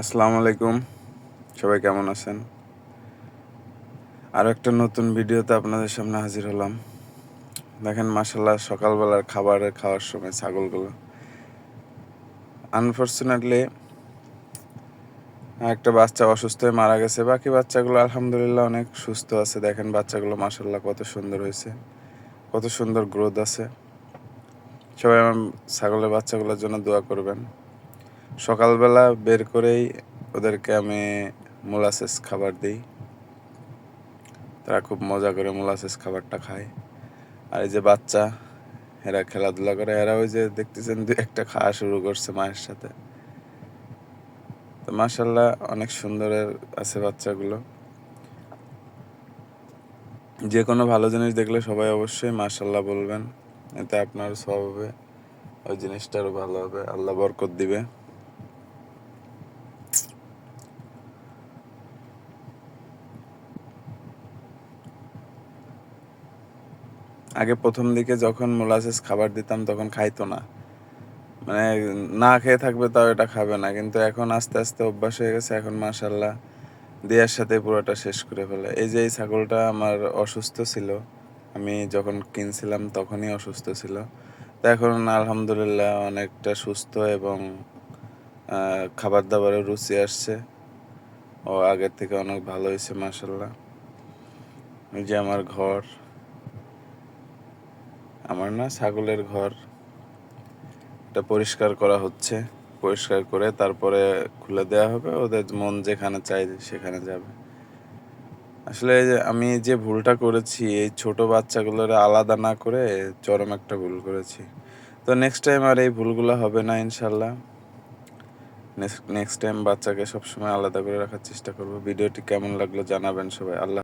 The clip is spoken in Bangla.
আসসালামু আলাইকুম। সবাই কেমন আছেন? আরও একটা নতুন ভিডিওতে আপনাদের সামনে হাজির হলাম। দেখেন মাসাল্লাহ সকালবেলার খাবারে খাওয়ার সময় ছাগলগুলো। আনফর্চুনেটলি একটা বাচ্চা অসুস্থ হয়ে মারা গেছে। বাকি বাচ্চাগুলো আলহামদুলিল্লাহ অনেক সুস্থ আছে। দেখেন, বাচ্চাগুলো মাসাল্লাহ কত সুন্দর হয়েছে। কত সুন্দর গ্রোথ আছে। সবাই আমার ছাগলের বাচ্চাগুলোর জন্য দোয়া করবেন। সকালবেলা বের করেই ওদেরকে আমি মোলাসেস খাবার দিই। তারা খুব মজা করে মোলাসেস খাবারটা খায়। আর এই যে বাচ্চা, এরা খেলাধুলা করে, এরা ওই যে দেখতেছেন দু একটা খাওয়া শুরু করছে মায়ের সাথে। তো মাসাল্লাহ অনেক সুন্দরের আছে বাচ্চাগুলো। যে কোনো ভালো জিনিস দেখলে সবাই অবশ্যই মাসাল্লাহ বলবেন। এতে আপনার হবে, ওই জিনিসটা আরও ভালো হবে। আল্লাহ বরকত দিবে। আগে প্রথম দিকে যখন মোলাসেস খাবার দিতাম, তখন খাইতো না। মানে না খেয়ে থাকবে তাও এটা খাবে না। কিন্তু এখন আস্তে আস্তে অভ্যাস হয়ে গেছে, এখন মাশাল্লাহ দেওয়ার সাথে পুরোটা শেষ করে ফেলে। এই যে এই ছাগলটা আমার অসুস্থ ছিল, আমি যখন কিনছিলাম তখনই অসুস্থ ছিল। তো এখন আলহামদুলিল্লাহ অনেকটা সুস্থ এবং খাবার দাবারের রুচি আসছে। ও আগের থেকে অনেক ভালো হয়েছে মাসাল্লাহ এই যে আমার ঘর। আমার না ছাগলের ঘর এটা পরিষ্কার করা হচ্ছে। পরিষ্কার করে তারপরে খুলে দেওয়া হবে। ওদের মন যেখানে চাই সেখানে যাবে। আসলে আমি যে ভুলটা করেছি, এই ছোট বাচ্চাগুলোর আলাদা না করে চরম একটা ভুল করেছি। তো নেক্সট টাইম আর এই ভুলগুলো হবে না ইনশাল্লাহ। নেক্সট টাইম বাচ্চাকে সবসময় আলাদা করে রাখার চেষ্টা করব। ভিডিওটি কেমন লাগল জানাবেন সবাই। আল্লাহ